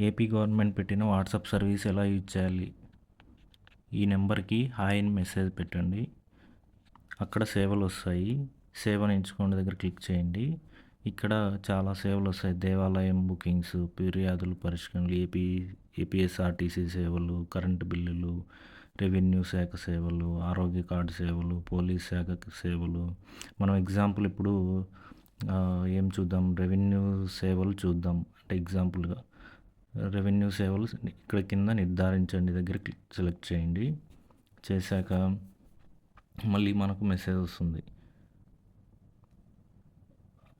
AP government పెట్టిన WhatsApp service ఎలా use చేయాలి? ఈ నెంబర్కి హాయ్ అని మెసేజ్ పెట్టండి. అక్కడ సేవలు వస్తాయి. సేవను ఎంచుకోండి దగ్గర క్లిక్ చేయండి. ఇక్కడ చాలా సేవలు వస్తాయి. దేవాలయం బుకింగ్స్ ఫిర్యాదులు పరిష్కరణలు ఏపీ ఏపీఎస్ఆర్టీసీ సేవలు కరెంటు బిల్లులు రెవెన్యూ శాఖ సేవలు ఆరోగ్య కార్డు సేవలు పోలీస్ శాఖ సేవలు. మనం ఎగ్జాంపుల్ ఇప్పుడు ఏం చూద్దాం? రెవెన్యూ సేవలు చూద్దాం. అంటే ఎగ్జాంపుల్గా. రెవెన్యూ సేవలు ఇక్కడ కింద నిర్ధారించండి దగ్గర క్లిక్ సెలెక్ట్ చేయండి. చేశాక మళ్ళీ మనకు మెసేజ్ వస్తుంది.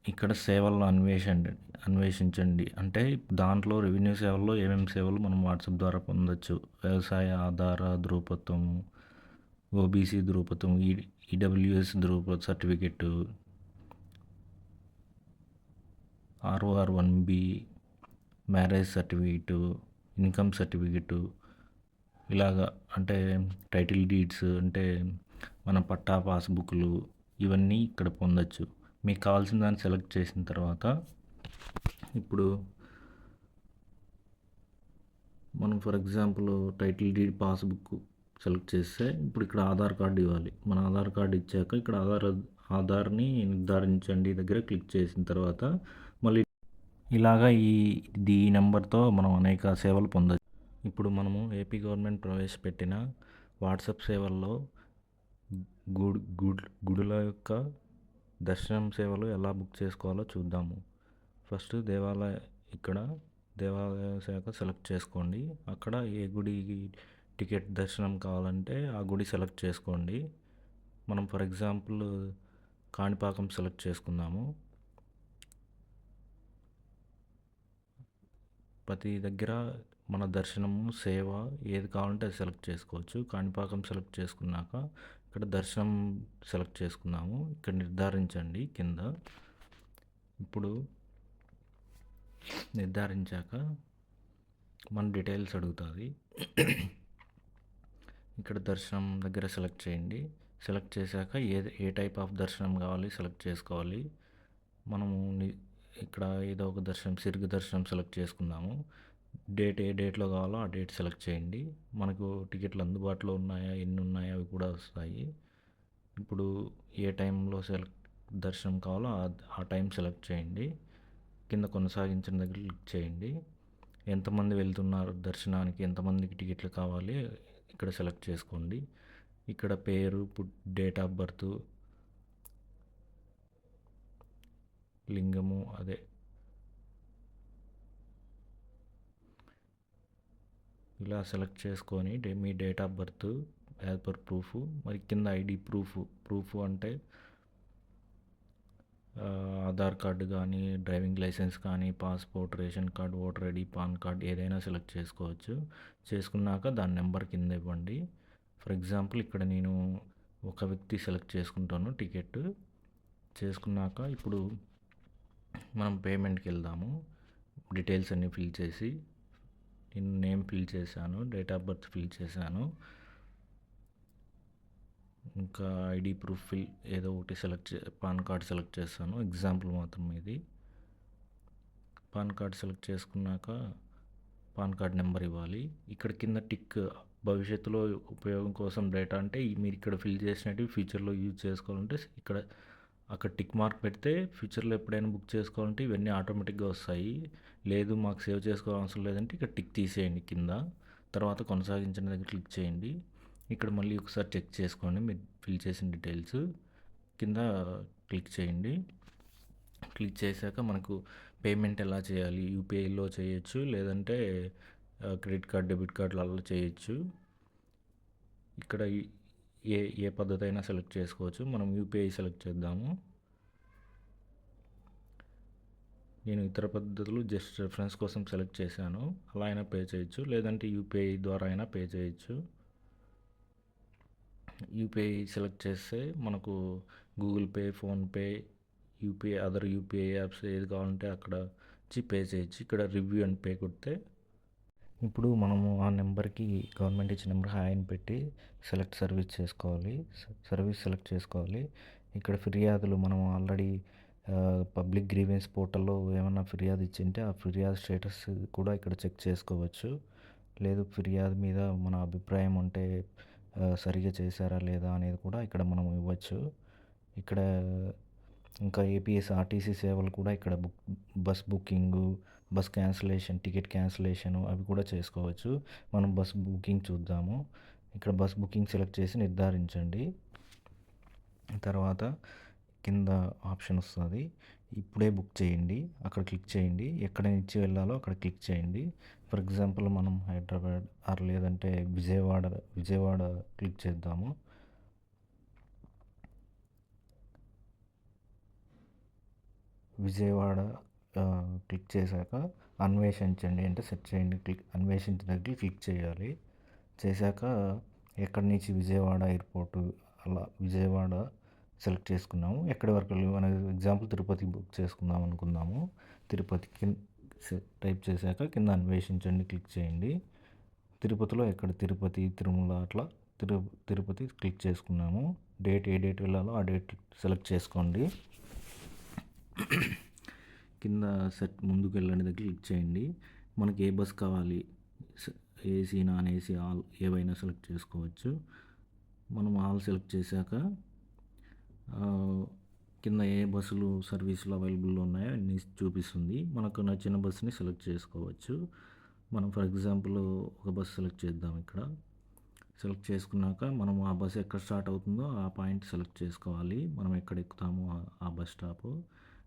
ఇక్కడ సేవలను అన్వేషండి అన్వేషించండి. అంటే దాంట్లో రెవెన్యూ సేవల్లో ఏమేమి సేవలు మనం వాట్సాప్ ద్వారా పొందొచ్చు? వ్యవసాయ ఆధార ధృవపత్రం ఓబీసీ ధృవపత్రం ఈ EWS ధృవపత్ర certificate ROR one B marriage certificate income certificate ఇలాగా అంటే టైటిల్ డీడ్స్ అంటే మన పట్టా పాస్బుక్లు ఇవన్నీ ఇక్కడ పొందొచ్చు. మీకు కావాల్సిన దాన్ని సెలెక్ట్ చేసిన తర్వాత ఇప్పుడు మనం for example title deed passbook select చేస్తే ఇప్పుడు ఇక్కడ ఆధార్ కార్డు ఇవ్వాలి. మన ఆధార్ కార్డు ఇచ్చాక ఇక్కడ ఆధార్ ఆధార్ని నిర్ధారించండి దగ్గర క్లిక్ చేసిన తర్వాత ఇలాగా ఈ ఈ నెంబర్తో మనం అనేక సేవలు పొందవచ్చు ఇప్పుడు మనము ఏపీ గవర్నమెంట్ ప్రవేశపెట్టిన వాట్సాప్ సేవల్లో గుడ్ గుడ్ గుడుల యొక్క దర్శనం సేవలు ఎలా బుక్ చేసుకోవాలో చూద్దాము. ఫస్ట్ దేవాలయ ఇక్కడ దేవాలయ శాఖ సెలెక్ట్ చేసుకోండి. అక్కడ ఏ గుడి టికెట్ దర్శనం కావాలంటే ఆ గుడి సెలెక్ట్ చేసుకోండి. మనం ఫర్ ఎగ్జాంపుల్ కాణిపాకం సెలెక్ట్ చేసుకుందాము. ప్రతి దగ్గర మన దర్శనము సేవ ఏది కావాలంటే అది సెలెక్ట్ చేసుకోవచ్చు. కాణిపాకం సెలెక్ట్ చేసుకున్నాక ఇక్కడ దర్శనం సెలెక్ట్ చేసుకున్నాము. ఇక్కడ నిర్ధారించండి కింద. ఇప్పుడు నిర్ధారించాక మన డీటెయిల్స్ అడుగుతుంది. ఇక్కడ దర్శనం దగ్గర సెలెక్ట్ చేయండి. సెలెక్ట్ చేశాక ఏ ఏ టైప్ ఆఫ్ దర్శనం కావాలి సెలెక్ట్ చేసుకోవాలి. మనము ఇక్కడ ఏదో ఒక దర్శనం సిరుగు దర్శనం సెలెక్ట్ చేసుకుందాము. డేట్ ఏ డేట్లో కావాలో ఆ డేట్ సెలెక్ట్ చేయండి. మనకు టికెట్లు అందుబాటులో ఉన్నాయా ఎన్ని ఉన్నాయా అవి కూడా వస్తాయి. ఇప్పుడు ఏ టైంలో సెలెక్ట్ దర్శనం కావాలో ఆ టైం సెలెక్ట్ చేయండి. కింద కొనసాగించిన దగ్గర క్లిక్ చేయండి. ఎంతమంది వెళ్తున్నారు దర్శనానికి ఎంతమందికి టికెట్లు కావాలి ఇక్కడ సెలెక్ట్ చేసుకోండి. ఇక్కడ పేరు డేట్ ఆఫ్ బర్త్ లింగము అదే. ఇలా సెలెక్ట్ చేసుకొని మీ date of birth as per proof మరి కింద ఐడి ప్రూఫ్ ప్రూఫ్ అంటే ఆధార్ కార్డు కానీ డ్రైవింగ్ లైసెన్స్ కానీ passport ration card voter ID PAN card ఏదైనా సెలెక్ట్ చేసుకోవచ్చు. చేసుకున్నాక దాని నెంబర్ కింద ఇవ్వండి. ఫర్ ఎగ్జాంపుల్ ఇక్కడ నేను ఒక వ్యక్తి సెలెక్ట్ చేసుకుంటాను టికెట్. చేసుకున్నాక ఇప్పుడు మనం పేమెంట్కి వెళ్దాము. డీటెయిల్స్ అన్నీ ఫిల్ చేసి నేను నేమ్ ఫిల్ చేశాను డేట్ ఆఫ్ బర్త్ ఫిల్ చేశాను. ఇంకా ఐడి ప్రూఫ్ ఫిల్ ఏదో ఒకటి సెలెక్ట్ చే పాన్ కార్డ్ సెలెక్ట్ చేస్తాను. ఎగ్జాంపుల్ మాత్రం ఇది. పాన్ కార్డ్ సెలెక్ట్ చేసుకున్నాక పాన్ కార్డ్ నెంబర్ ఇవ్వాలి. ఇక్కడ కింద టిక్ భవిష్యత్తులో ఉపయోగం కోసం డేటా అంటే మీరు ఇక్కడ ఫిల్ చేసినట్టు ఫ్యూచర్లో యూజ్ చేసుకోవాలంటే ఇక్కడ అక్కడ టిక్ మార్క్ పెడితే ఫ్యూచర్లో ఎప్పుడైనా బుక్ చేసుకోవాలంటే ఇవన్నీ ఆటోమేటిక్గా వస్తాయి. లేదు మాకు సేవ్ చేసుకోవాల్సిన అవసరం లేదంటే ఇక్కడ టిక్ తీసేయండి కింద. తర్వాత కొనసాగించిన దగ్గర క్లిక్ చేయండి. ఇక్కడ మళ్ళీ ఒకసారి చెక్ చేసుకోండి మీరు ఫిల్ చేసిన డీటెయిల్స్. కింద క్లిక్ చేయండి. క్లిక్ చేశాక మనకు పేమెంట్ ఎలా చేయాలి? యూపీఐలో చేయొచ్చు లేదంటే క్రెడిట్ కార్డ్ డెబిట్ కార్డులలో చేయొచ్చు. ఇక్కడ ఏ ఏ పద్ధతి అయినా సెలెక్ట్ చేసుకోవచ్చు. మనం యూపీఐ సెలెక్ట్ చేద్దాము. నేను ఇతర పద్ధతులు జస్ట్ రెఫరెన్స్ కోసం సెలెక్ట్ చేశాను. అలా అయినా పే చేయొచ్చు. లేదంటే యూపీఐ ద్వారా అయినా పే చేయొచ్చు. యూపీఐ సెలెక్ట్ చేస్తే మనకు Google Pay PhonePe UPI other UPI apps ఏది కావాలంటే అక్కడ వచ్చి పే చేయొచ్చు. ఇక్కడ రివ్యూ అండ్ పే కొడితే ఇప్పుడు మనము ఆ నెంబర్కి గవర్నమెంట్ ఇచ్చిన నెంబర్ హాయ్ అని పెట్టి సెలెక్ట్ సర్వీస్ చేసుకోవాలి. సర్వీస్ సెలెక్ట్ చేసుకోవాలి. ఇక్కడ ఫిర్యాదులు మనం ఆల్రెడీ పబ్లిక్ గ్రీవెన్స్ పోర్టల్లో ఏమైనా ఫిర్యాదు ఇచ్చింటే ఆ ఫిర్యాదు స్టేటస్ కూడా ఇక్కడ చెక్ చేసుకోవచ్చు. లేదు ఫిర్యాదు మీద మన అభిప్రాయం ఉంటే సరిగా చేశారా లేదా అనేది కూడా ఇక్కడ మనం ఇవ్వచ్చు. ఇక్కడ ఇంకా ఏపీఎస్ ఆర్టీసీ సేవలు కూడా ఇక్కడ book bus booking bus cancellation ticket cancellation అవి కూడా చేసుకోవచ్చు. మనం బస్ బుకింగ్ చూద్దాము. ఇక్కడ బస్ బుకింగ్ సెలెక్ట్ చేసి నిర్ధారించండి. తర్వాత కింద ఆప్షన్ వస్తుంది. ఇప్పుడే బుక్ చేయండి. అక్కడ క్లిక్ చేయండి. ఎక్కడ నుంచి వెళ్ళాలో అక్కడ క్లిక్ చేయండి. ఫర్ ఎగ్జాంపుల్ మనం హైదరాబాద్ ఆర్ లేదంటే విజయవాడ విజయవాడ క్లిక్ చేద్దాము. విజయవాడ క్లిక్ చేశాక అన్వేషించండి. అంటే సెర్చ్ చేయండి క్లిక్ అన్వేషించడానికి క్లిక్ చేయాలి. చేశాక ఎక్కడి నుంచి విజయవాడ ఎయిర్పోర్టు అలా విజయవాడ సెలెక్ట్ చేసుకున్నాము. ఎక్కడి వరకు మన ఎగ్జాంపుల్ తిరుపతి బుక్ చేసుకుందాం అనుకుందాము. తిరుపతికి టైప్ చేశాక కింద అన్వేషించండి క్లిక్ చేయండి. తిరుపతిలో ఎక్కడ? తిరుపతి తిరుమల అట్లా తిరు తిరుపతి క్లిక్ చేసుకున్నాము. డేట్ ఏ డేట్ వెళ్ళాలో ఆ డేట్ సెలెక్ట్ చేసుకోండి. కింద సెట్ ముందుకు వెళ్ళండి దగ్గర క్లిక్ చేయండి. మనకి ఏ బస్ కావాలి? ఏసీ నాన్ ఏసీ ఆల్ ఏవైనా సెలెక్ట్ చేసుకోవచ్చు. మనం ఆల్ సెలెక్ట్ చేశాక కింద ఏ బస్సులు సర్వీసులు అవైలబుల్లో ఉన్నాయో అన్ని చూపిస్తుంది. మనకు నచ్చిన బస్సుని సెలెక్ట్ చేసుకోవచ్చు. మనం ఫర్ ఎగ్జాంపుల్ ఒక బస్సు సెలెక్ట్ చేద్దాం ఇక్కడ. సెలెక్ట్ చేసుకున్నాక మనం ఆ బస్సు ఎక్కడ స్టార్ట్ అవుతుందో ఆ పాయింట్ సెలెక్ట్ చేసుకోవాలి. మనం ఎక్కడ ఎక్కుతామో ఆ బస్ స్టాప్.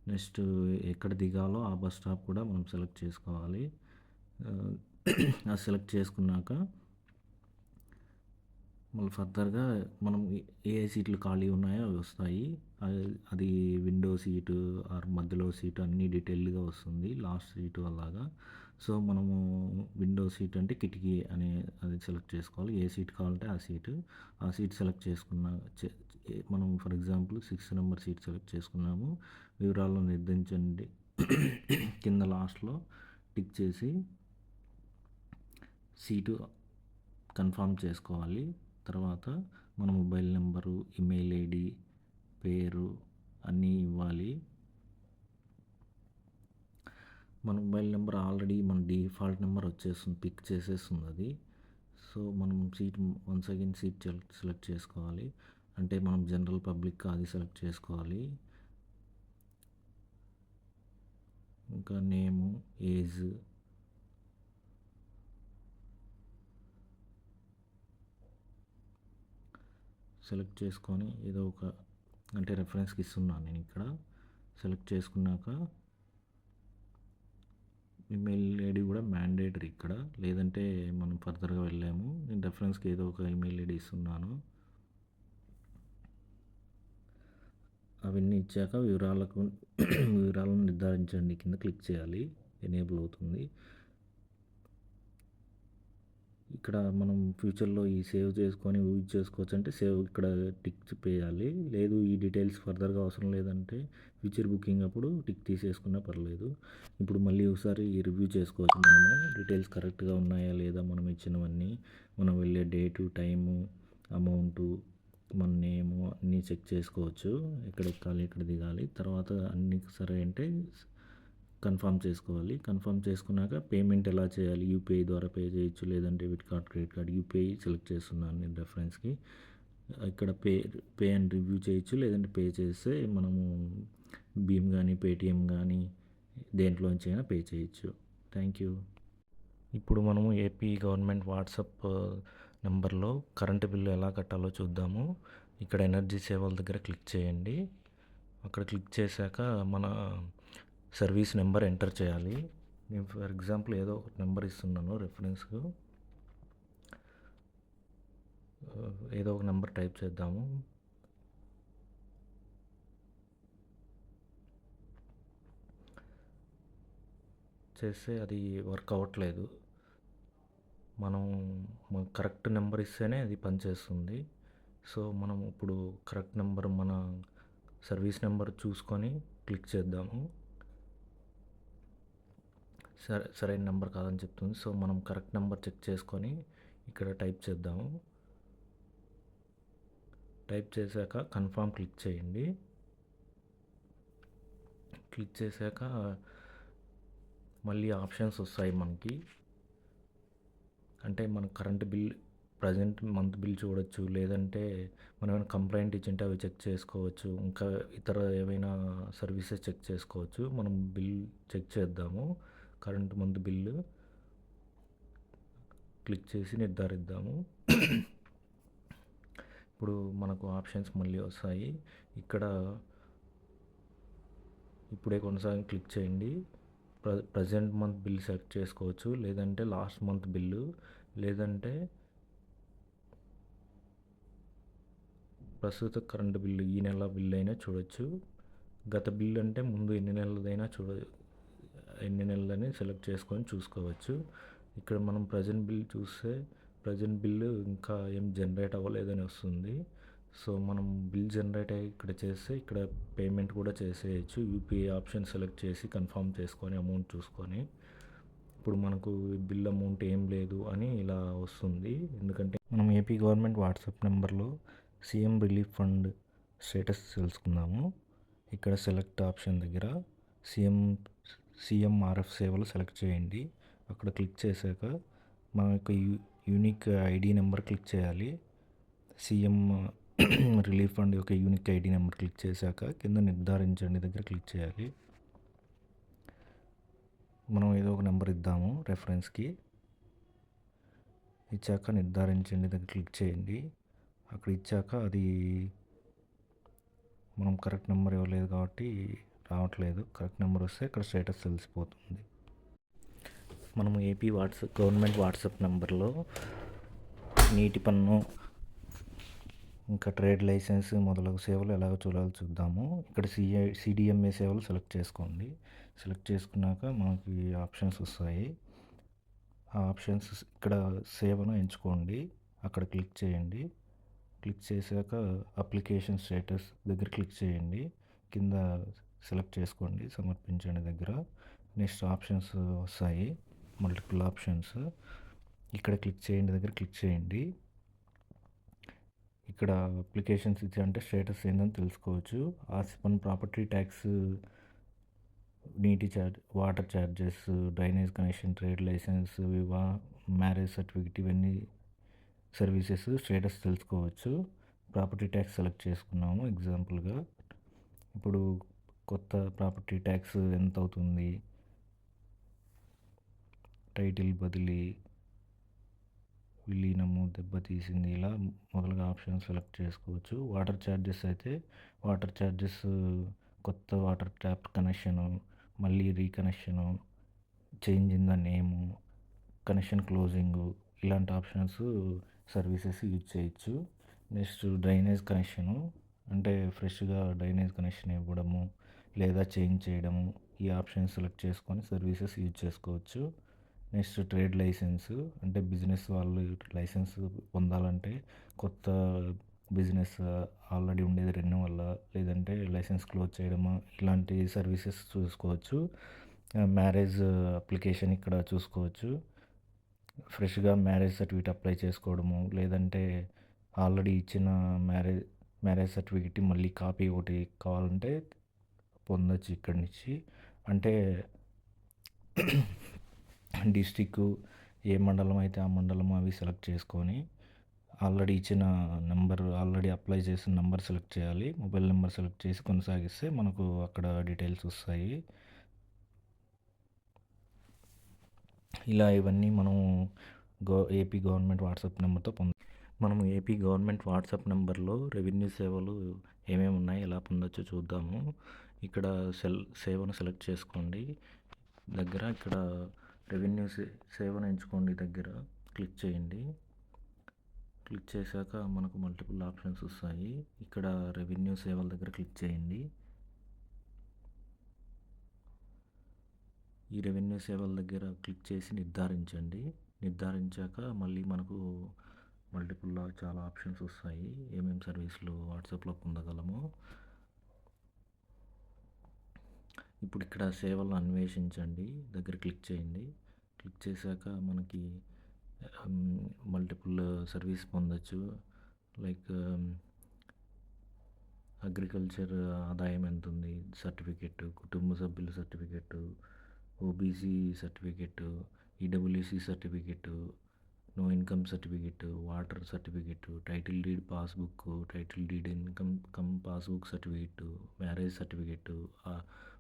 నెక్స్ట్ ఎక్కడ దిగాలో ఆ బస్ స్టాప్ కూడా మనం సెలెక్ట్ చేసుకోవాలి. ఆ సెలెక్ట్ చేసుకున్నాక మళ్ళీ ఫర్దర్గా మనం ఏ సీట్లు ఖాళీ ఉన్నాయో అవి వస్తాయి. అది విండో సీటు ఆర్ మధ్యలో సీటు అన్నీ డీటెయిల్గా వస్తుంది లాస్ట్ సీటు అలాగా. సో మనము విండో సీట్ అంటే కిటికీ అనే అది సెలెక్ట్ చేసుకోవాలి. ఏ సీట్ కావాలంటే ఆ సీటు. ఆ సీట్ సెలెక్ట్ చేసుకున్న మనం for example six number seat select చేసుకున్నాము వివరాలను నిర్ధారించండి కింద లాస్ట్లో టిక్ చేసి సీటు కన్ఫామ్ చేసుకోవాలి. తర్వాత మన మొబైల్ నెంబరు ఈమెయిల్ ఐడి పేరు అన్నీ ఇవ్వాలి. మన మొబైల్ నెంబర్ ఆల్రెడీ మన డిఫాల్ట్ నెంబర్ వచ్చేస్తుంది పిక్ చేసేస్తుంది అది. సో మనం seat once again seat select చేసుకోవాలి. అంటే మనం జనరల్ పబ్లిక్ అది సెలెక్ట్ చేసుకోవాలి. ఇంకా నేము ఏజ్. సెలెక్ట్ చేసుకొని ఏదో ఒక అంటే రెఫరెన్స్కి ఇస్తున్నాను నేను ఇక్కడ. సెలెక్ట్ చేసుకున్నాక ఈమెయిల్ ఐడి కూడా మ్యాండేటరీ ఇక్కడ. లేదంటే మనం ఫర్దర్గా వెళ్ళాము నేను రెఫరెన్స్కి ఏదో ఒక ఈమెయిల్ ఐడి ఇస్తున్నాను. అవన్నీ ఇచ్చాక వివరాలకు వివరాలను నిర్ధారించండి. కింద క్లిక్ చేయాలి. ఎనేబుల్ అవుతుంది. ఇక్కడ మనం ఫ్యూచర్లో ఈ సేవ్ చేసుకొని యూజ్ చేసుకోవచ్చు అంటే సేవ్ ఇక్కడ టిక్ చేయాలి. లేదు ఈ డీటెయిల్స్ ఫర్దర్గా అవసరం లేదంటే ఫ్యూచర్ బుకింగ్ అప్పుడు టిక్ తీసేసుకున్నా పర్లేదు. ఇప్పుడు మళ్ళీ ఒకసారి రివ్యూ చేసుకోవచ్చు. మనము డీటెయిల్స్ కరెక్ట్గా ఉన్నాయా లేదా మనం ఇచ్చినవన్నీ మనం వెళ్ళే డేటు టైము అమౌంటు మన నేమ్ అన్నీ చెక్ చేసుకోవచ్చు. ఎక్కడ ఎక్కాలి ఎక్కడ దిగాలి. తర్వాత అన్ని సరే అంటే కన్ఫర్మ్ చేసుకోవాలి. కన్ఫర్మ్ చేసుకున్నాక పేమెంట్ ఎలా చేయాలి? యూపీఐ ద్వారా పే చేయొచ్చు లేదంటే debit card credit card UPI select చేస్తున్నాను నేను రెఫరెన్స్కి ఇక్కడ పే పే అండ్ రివ్యూ చేయొచ్చు లేదంటే పే చేస్తే మనము భీమ్ కానీ పేటిఎం కానీ దేంట్లోంచి అయినా పే చేయొచ్చు. Thank you. ఇప్పుడు మనము ఏపీ గవర్నమెంట్ వాట్సాప్ నెంబర్లో కరెంటు బిల్లు ఎలా కట్టాలో చూద్దాము. ఇక్కడ ఎనర్జీ సేవల దగ్గర క్లిక్ చేయండి. అక్కడ క్లిక్ చేశాక మన సర్వీస్ నెంబర్ ఎంటర్ చేయాలి. నేను ఫర్ ఎగ్జాంపుల్ ఏదో ఒక నెంబర్ ఇస్తున్నాను రెఫరెన్స్కు. ఏదో ఒక నెంబర్ టైప్ చేద్దాము. చేస్తే అది వర్క్ అవ్వట్లేదు. మనం కరెక్ట్ నెంబర్ ఇస్తేనే అది పనిచేస్తుంది. సో మనం ఇప్పుడు కరెక్ట్ నెంబర్ మన సర్వీస్ నెంబర్ చూసుకొని క్లిక్ చేద్దాము. సరే సరైన నెంబర్ కాదని చెప్తుంది. సో మనం కరెక్ట్ నెంబర్ చెక్ చేసుకొని ఇక్కడ టైప్ చేద్దాము. టైప్ చేశాక కన్ఫామ్ క్లిక్ చేయండి. క్లిక్ చేశాక మళ్ళీ ఆప్షన్స్ వస్తాయి మనకి. అంటే మన current bill present month bill చూడొచ్చు లేదంటే మనం ఏమైనా కంప్లైంట్ ఇచ్చింటే అవి చెక్ చేసుకోవచ్చు ఇంకా ఇతర ఏవైనా సర్వీసెస్ చెక్ చేసుకోవచ్చు మనం బిల్ చెక్ చేద్దాము కరెంట్ మంత్ బిల్లు క్లిక్ చేసి నిర్ధారిద్దాము. ఇప్పుడు మనకు ఆప్షన్స్ మళ్ళీ వస్తాయి. ఇక్కడ ఇప్పుడే కొనసాగి క్లిక్ చేయండి. ప్ర ప్రజెంట్ మంత్ బిల్ సెలెక్ట్ చేసుకోవచ్చు లేదంటే లాస్ట్ మంత్ బిల్లు లేదంటే ప్రస్తుత కరెంటు బిల్లు ఈ నెల బిల్లు అయినా చూడొచ్చు. గత బిల్లు అంటే ముందు ఎన్ని నెలలదైనా చూడ ఎన్ని నెలలని సెలెక్ట్ చేసుకొని చూసుకోవచ్చు. ఇక్కడ మనం ప్రజెంట్ బిల్ చూస్తే ప్రజెంట్ బిల్లు ఇంకా ఏం జనరేట్ అవ్వలేదని వస్తుంది. సో మనం బిల్ జనరేట్ అయ్యి ఇక్కడ చేస్తే ఇక్కడ పేమెంట్ కూడా చేసేయచ్చు. యూపీఐ ఆప్షన్ సెలెక్ట్ చేసి కన్ఫర్మ్ చేసుకొని అమౌంట్ చూసుకొని. ఇప్పుడు మనకు బిల్ అమౌంట్ ఏం లేదు అని ఇలా వస్తుంది. ఎందుకంటే మనం ఏపీ గవర్నమెంట్ వాట్సాప్ నెంబర్లో సీఎం రిలీఫ్ ఫండ్ స్టేటస్ తెలుసుకుందాము. ఇక్కడ సెలెక్ట్ ఆప్షన్ దగ్గర సీఎం సీఎంఆర్ఎఫ్ సేవలు సెలెక్ట్ చేయండి. అక్కడ క్లిక్ చేశాక మన యొక్క యూనిక్ ఐడి నెంబర్ క్లిక్ చేయాలి. సీఎం రిలీఫ్ ఫండ్ యొక్క యూనిక్ ఐడి నెంబర్ క్లిక్ చేశాక కింద నిర్ధారించండి దగ్గర క్లిక్ చేయాలి. మనం ఏదో ఒక నెంబర్ ఇద్దాము రెఫరెన్స్కి ఇచ్చాక నిర్ధారించండి దగ్గర క్లిక్ చేయండి. అక్కడ ఇచ్చాక అది మనం కరెక్ట్ నెంబర్ ఇవ్వలేదు కాబట్టి రావట్లేదు. కరెక్ట్ నెంబర్ వస్తే ఇక్కడ స్టేటస్ తెలిసిపోతుంది. మనం ఏపీ వాట్సాప్ గవర్నమెంట్ వాట్సాప్ నెంబర్లో నీటి పన్ను ఇంకా ట్రేడ్ లైసెన్స్ మొదలగు సేవలు ఎలాగ చూడాలో చూద్దాము. ఇక్కడ సిఐ సిడిఎంఏ సేవలు సెలెక్ట్ చేసుకోండి. సెలెక్ట్ చేసుకున్నాక మనకి ఆప్షన్స్ వస్తాయి. ఆ ఆప్షన్స్ ఇక్కడ సేవను ఎంచుకోండి. అక్కడ క్లిక్ చేయండి. క్లిక్ చేశాక అప్లికేషన్ స్టేటస్ దగ్గర క్లిక్ చేయండి. కింద సెలెక్ట్ చేసుకోండి సమర్పించండి దగ్గర. నెక్స్ట్ ఆప్షన్స్ వస్తాయి. Multiple options. ఇక్కడ క్లిక్ చేయండి దగ్గర క్లిక్ చేయండి. ఇక్కడ అప్లికేషన్స్ ఇచ్చారంటే స్టేటస్ ఏందని తెలుసుకోవచ్చు. ఆసిపన్ ప్రాపర్టీ ట్యాక్స్ నీటి charge water charges drainage connection trade licence వివా marriage certificate ఇవన్నీ సర్వీసెస్ స్టేటస్ తెలుసుకోవచ్చు. ప్రాపర్టీ ట్యాక్స్ సెలెక్ట్ చేసుకున్నాము ఎగ్జాంపుల్గా. ఇప్పుడు కొత్త ప్రాపర్టీ ట్యాక్స్ ఎంత అవుతుంది? టైటిల్ బదిలీ విలీనము దెబ్బతీసింది ఇలా మొదలుగా ఆప్షన్ సెలెక్ట్ చేసుకోవచ్చు. వాటర్ ఛార్జెస్ అయితే వాటర్ ఛార్జెస్ కొత్త వాటర్ ట్యాప్ కనెక్షను మళ్ళీ reconnection change in the name connection closing ఇలాంటి ఆప్షన్స్ సర్వీసెస్ యూజ్ చేయొచ్చు. నెక్స్ట్ డ్రైనేజ్ కనెక్షను అంటే ఫ్రెష్గా డ్రైనేజ్ కనెక్షన్ ఇవ్వడము లేదా చేంజ్ చేయడము ఈ ఆప్షన్ సెలెక్ట్ చేసుకొని సర్వీసెస్ యూజ్ చేసుకోవచ్చు. నెక్స్ట్ ట్రేడ్ లైసెన్స్ అంటే బిజినెస్ వాళ్ళు లైసెన్స్ పొందాలంటే కొత్త బిజినెస్ ఆల్రెడీ ఉండేది రెండు వల్ల లేదంటే లైసెన్స్ క్లోజ్ చేయడము ఇలాంటి సర్వీసెస్ చూసుకోవచ్చు. మ్యారేజ్ అప్లికేషన్ ఇక్కడ చూసుకోవచ్చు. ఫ్రెష్గా మ్యారేజ్ సర్టిఫికేట్ అప్లై చేసుకోవడము లేదంటే ఆల్రెడీ ఇచ్చిన మ్యారేజ్ మ్యారేజ్ సర్టిఫికేట్ మళ్ళీ కాపీ ఒకటి కావాలంటే పొందొచ్చు ఇక్కడి నుంచి. అంటే డిస్టిక్ ఏ మండలం అయితే ఆ మండలం అవి సెలెక్ట్ చేసుకొని ఆల్రెడీ ఇచ్చిన నెంబర్ ఆల్రెడీ అప్లై చేసిన నెంబర్ సెలెక్ట్ చేయాలి. మొబైల్ నెంబర్ సెలెక్ట్ చేసి కొనసాగిస్తే మనకు అక్కడ డీటెయిల్స్ వస్తాయి. ఇలా ఇవన్నీ మనం గో ఏపీ గవర్నమెంట్ వాట్సాప్ నెంబర్తో పొంద మనం ఏపీ గవర్నమెంట్ వాట్సాప్ నెంబర్లో రెవెన్యూ సేవలు ఏమేమి ఉన్నాయి ఎలా పొందొచ్చో చూద్దాము. ఇక్కడ సెల్ సేవను సెలెక్ట్ చేసుకోండి. దగ్గర ఇక్కడ రెవెన్యూ సే సేవను ఎంచుకోండి దగ్గర. క్లిక్ చేయండి. క్లిక్ చేశాక మనకు మల్టిపుల్ ఆప్షన్స్ వస్తాయి. ఇక్కడ రెవెన్యూ సేవల దగ్గర క్లిక్ చేయండి. ఈ రెవెన్యూ సేవల దగ్గర క్లిక్ చేసి నిర్ధారించండి. నిర్ధారించాక మళ్ళీ మనకు మల్టిపుల్ చాలా ఆప్షన్స్ వస్తాయి. ఏమేమి సర్వీసులు వాట్సాప్లో పొందగలము? ఇప్పుడు ఇక్కడ సేవలను అన్వేషించండి. దగ్గర క్లిక్ చేయండి. క్లిక్ చేశాక మనకి మల్టిపుల్ సర్వీస్ పొందొచ్చు. లైక్ అగ్రికల్చర్ ఆదాయం ఎంత ఉంది సర్టిఫికెట్ కుటుంబ సభ్యుల certificate OBC certificate EWC certificate no income certificate water certificate title deed passbook title deed income cum passbook certificate marriage certificate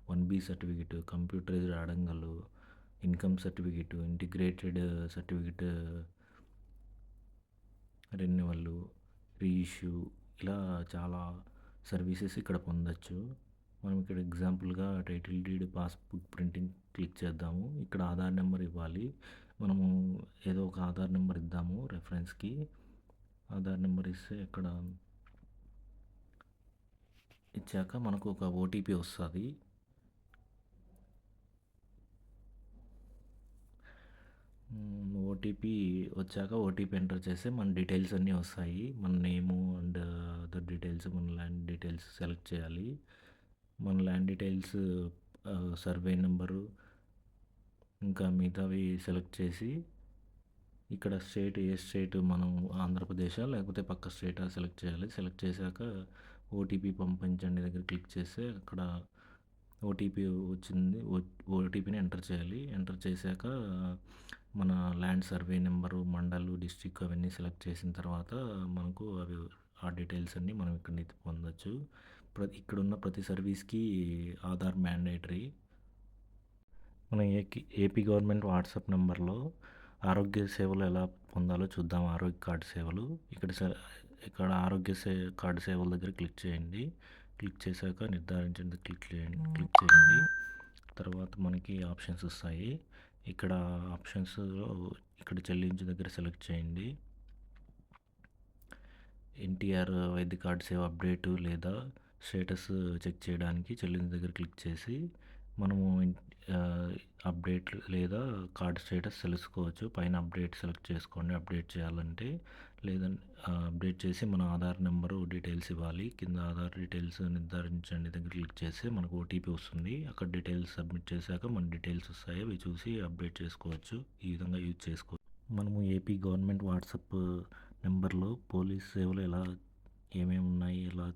one B certificate computerised అడంగలు income certificate integrated certificate renewal reissue ఇలా చాలా services ఇక్కడ పొందొచ్చు. మనం ఇక్కడ ఎగ్జాంపుల్గా title deed passbook printing click చేద్దాము. ఇక్కడ Aadhaar number ఇవ్వాలి. మనము ఏదో ఒక ఆధార్ నెంబర్ ఇద్దాము రెఫరెన్స్కి. ఆధార్ నెంబర్ ఇస్తే ఇక్కడ ఇచ్చాక మనకు ఒక ఓటీపీ వస్తుంది. ఓటీపీ వచ్చాక ఓటీపీ ఎంటర్ చేస్తే మన డీటెయిల్స్ అన్నీ వస్తాయి. మన name and uh, other details మన ల్యాండ్ డీటెయిల్స్ సెలెక్ట్ చేయాలి. మన land details uh, survey number ఇంకా మిగతావి సెలెక్ట్ చేసి ఇక్కడ స్టేట్ ఏ స్టేట్ మనం ఆంధ్రప్రదేశా లేకపోతే పక్క స్టేటా సెలెక్ట్ చేయాలి. సెలెక్ట్ చేశాక ఓటీపీ పంపించండి దగ్గర క్లిక్ చేస్తే అక్కడ ఓటీపీ వచ్చింది. ఓటీపీని ఎంటర్ చేయాలి. ఎంటర్ చేశాక మన ల్యాండ్ సర్వే నెంబరు మండలు డిస్టిక్ అవన్నీ సెలెక్ట్ చేసిన తర్వాత మనకు అవి ఆ డీటెయిల్స్ అన్నీ మనం ఇక్కడ నుంచి పొందొచ్చు. ప్రతి ఇక్కడ ఉన్న ప్రతి సర్వీస్కి ఆధార్ మ్యాండేటరీ. మన ఏపీ ఏపీ గవర్నమెంట్ వాట్సాప్ నెంబర్లో ఆరోగ్య సేవలు ఎలా పొందాలో చూద్దాం. ఆరోగ్య కార్డు సేవలు. ఇక్కడ ఇక్కడ ఆరోగ్య సే కార్డు సేవల దగ్గర క్లిక్ చేయండి. క్లిక్ చేశాక నిర్ధారించండి క్లిక్ చేయండి క్లిక్ చేయండి. తర్వాత మనకి ఆప్షన్స్ వస్తాయి. ఇక్కడ ఆప్షన్స్లో ఇక్కడ చెల్లించు దగ్గర సెలెక్ట్ చేయండి. ఎన్టీఆర్ వైద్య కార్డు సేవ అప్డేటు లేదా స్టేటస్ చెక్ చేయడానికి చెల్లించు దగ్గర క్లిక్ చేసి మనము అప్డేట్ లేదా కార్డ్ స్టేటస్ తెలుసుకోవచ్చు. పైన అప్డేట్ సెలెక్ట్ చేసుకోండి. అప్డేట్ చేయాలంటే లేదంటే అప్డేట్ చేసి మన ఆధార్ నెంబరు డీటెయిల్స్ ఇవ్వాలి. కింద ఆధార్ డీటెయిల్స్ నిర్ధారించండి. దగ్గర క్లిక్ చేస్తే మనకు ఓటీపీ వస్తుంది. అక్కడ డీటెయిల్స్ సబ్మిట్ చేశాక మన డీటెయిల్స్ వస్తాయి. అవి చూసి అప్డేట్ చేసుకోవచ్చు. ఈ విధంగా యూజ్ చేసుకోవచ్చు. మనము ఏపీ గవర్నమెంట్ వాట్సాప్ నెంబర్లో పోలీస్ సేవలు ఎలా ఏమేమి ఉన్నాయి ఎలా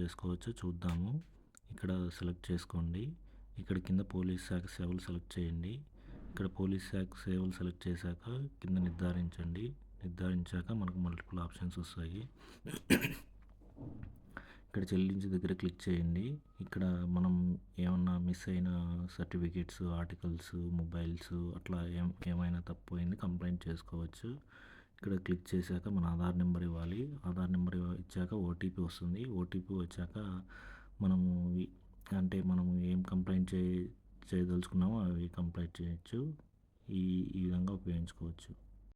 చేసుకోవచ్చో చూద్దాము. ఇక్కడ సెలెక్ట్ చేసుకోండి. ఇక్కడ కింద పోలీస్ శాఖ సేవలు సెలెక్ట్ చేయండి. ఇక్కడ పోలీస్ శాఖ సేవలు సెలెక్ట్ చేశాక కింద నిర్ధారించండి. నిర్ధారించాక మనకు మల్టిపుల్ ఆప్షన్స్ వస్తాయి. ఇక్కడ చెల్లించే దగ్గర క్లిక్ చేయండి. ఇక్కడ మనం ఏమన్నా మిస్ అయిన సర్టిఫికేట్స్ ఆర్టికల్స్ మొబైల్స్ అట్లా ఏం ఏమైనా తప్పు కంప్లైంట్ చేసుకోవచ్చు. ఇక్కడ క్లిక్ చేశాక మన ఆధార్ నెంబర్ ఇవ్వాలి. ఆధార్ నెంబర్ ఇచ్చాక ఓటీపీ వస్తుంది. ఓటీపీ వచ్చాక మనము అంటే మనం ఏం కంప్లైంట్ చే చేయదలుచుకున్నామో అవి కంప్లైంట్ చేయొచ్చు. ఈ ఈ విధంగా ఉపయోగించుకోవచ్చు.